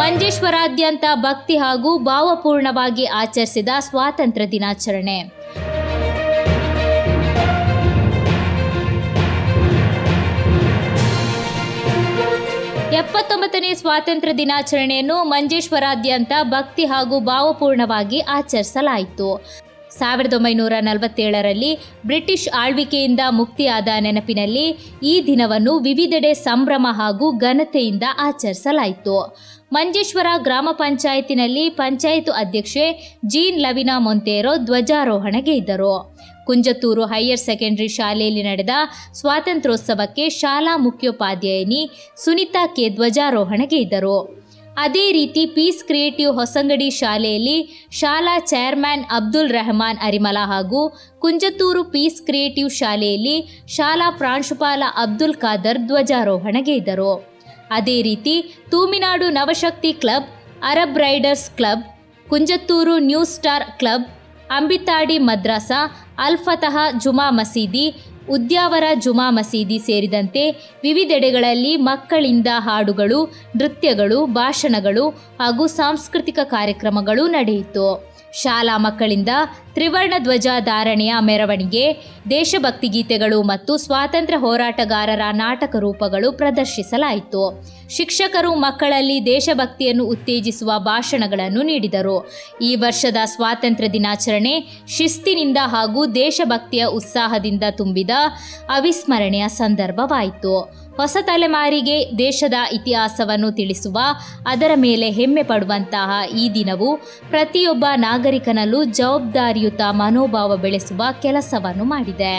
ಮಂಜೇಶ್ವರಾದ್ಯಂತ ಭಕ್ತಿ ಹಾಗೂ ಭಾವಪೂರ್ಣವಾಗಿ ಆಚರಿಸಿದ ಸ್ವಾತಂತ್ರ್ಯ ದಿನಾಚರಣೆ. ಎಪ್ಪತ್ತೊಂಬತ್ತನೇ ಸ್ವಾತಂತ್ರ್ಯ ದಿನಾಚರಣೆಯನ್ನು ಮಂಜೇಶ್ವರಾದ್ಯಂತ ಭಕ್ತಿ ಹಾಗೂ ಭಾವಪೂರ್ಣವಾಗಿ ಆಚರಿಸಲಾಯಿತು. ಸಾವಿರದ ಒಂಬೈನೂರ ನಲವತ್ತೇಳರಲ್ಲಿ ಬ್ರಿಟಿಷ್ ಆಳ್ವಿಕೆಯಿಂದ ಮುಕ್ತಿಯಾದ ನೆನಪಿನಲ್ಲಿ ಈ ದಿನವನ್ನು ವಿವಿಧೆಡೆ ಸಂಭ್ರಮ ಹಾಗೂ ಘನತೆಯಿಂದ ಆಚರಿಸಲಾಯಿತು. ಮಂಜೇಶ್ವರ ಗ್ರಾಮ ಪಂಚಾಯತಿನಲ್ಲಿ ಪಂಚಾಯತ್ ಅಧ್ಯಕ್ಷೆ ಜೀನ್ ಲವಿನಾ ಮೊಂತೇರೋ ಧ್ವಜಾರೋಹಣಗೆ ಇದ್ದರು. ಕುಂಜತ್ತೂರು ಹೈಯರ್ ಸೆಕೆಂಡರಿ ಶಾಲೆಯಲ್ಲಿ ನಡೆದ ಸ್ವಾತಂತ್ರ್ಯೋತ್ಸವಕ್ಕೆ ಶಾಲಾ ಮುಖ್ಯೋಪಾಧ್ಯಾಯಿನಿ ಸುನೀತಾ ಕೆ ಧ್ವಜಾರೋಹಣಗೆ ಇದ್ದರು. ಅದೇ ರೀತಿ ಪೀಸ್ ಕ್ರಿಯೇಟಿವ್ ಹೊಸಂಗಡಿ ಶಾಲೆಯಲ್ಲಿ ಶಾಲಾ ಚೇರ್ಮನ್ ಅಬ್ದುಲ್ ರೆಹಮಾನ್ ಅರಿಮಲ ಹಾಗೂ ಕುಂಜತ್ತೂರು ಪೀಸ್ ಕ್ರಿಯೇಟಿವ್ ಶಾಲೆಯಲ್ಲಿ ಶಾಲಾ ಪ್ರಾಂಶುಪಾಲ ಅಬ್ದುಲ್ ಖಾದರ್ ಧ್ವಜಾರೋಹಣಗೆ ಇದ್ದರು. ಅದೇ ರೀತಿ Thuminadu Navashakti club, Arab riders club, Kunjathur new star club, Ambithadi Madras ಅಲ್ಫತಃ ಜುಮಾ ಮಸೀದಿ, ಉದ್ಯಾವರ ಜುಮಾ ಮಸೀದಿ ಸೇರಿದಂತೆ ವಿವಿಧೆಡೆಗಳಲ್ಲಿ ಮಕ್ಕಳಿಂದ ಹಾಡುಗಳು, ನೃತ್ಯಗಳು, ಭಾಷಣಗಳು ಹಾಗೂ ಸಾಂಸ್ಕೃತಿಕ ಕಾರ್ಯಕ್ರಮಗಳು ನಡೆಯಿತು. ಶಾಲಾ ಮಕ್ಕಳಿಂದ ತ್ರಿವರ್ಣ ಧ್ವಜ ಧಾರಣೆಯ ಮೆರವಣಿಗೆ, ದೇಶಭಕ್ತಿ ಗೀತೆಗಳು ಮತ್ತು ಸ್ವಾತಂತ್ರ್ಯ ಹೋರಾಟಗಾರರ ನಾಟಕ ರೂಪಗಳು ಪ್ರದರ್ಶಿಸಲಾಯಿತು. ಶಿಕ್ಷಕರು ಮಕ್ಕಳಲ್ಲಿ ದೇಶಭಕ್ತಿಯನ್ನು ಉತ್ತೇಜಿಸುವ ಭಾಷಣಗಳನ್ನು ನೀಡಿದರು. ಈ ವರ್ಷದ ಸ್ವಾತಂತ್ರ್ಯ ದಿನಾಚರಣೆ ಶಿಸ್ತಿನಿಂದ ಹಾಗೂ ದೇಶಭಕ್ತಿಯ ಉತ್ಸಾಹದಿಂದ ತುಂಬಿದ ಅವಿಸ್ಮರಣೀಯ ಸಂದರ್ಭವಾಯಿತು. ಹೊಸ ತಲೆಮಾರಿಗೆ ದೇಶದ ಇತಿಹಾಸವನ್ನು ತಿಳಿಸುವ, ಅದರ ಮೇಲೆ ಹೆಮ್ಮೆ ಪಡುವಂತಹ ಈ ದಿನವು ಪ್ರತಿಯೊಬ್ಬ ನಾಗರಿಕನಲ್ಲೂ ಜವಾಬ್ದಾರಿಯುತ ಮನೋಭಾವ ಬೆಳೆಸುವ ಕೆಲಸವನ್ನು ಮಾಡಿದೆ.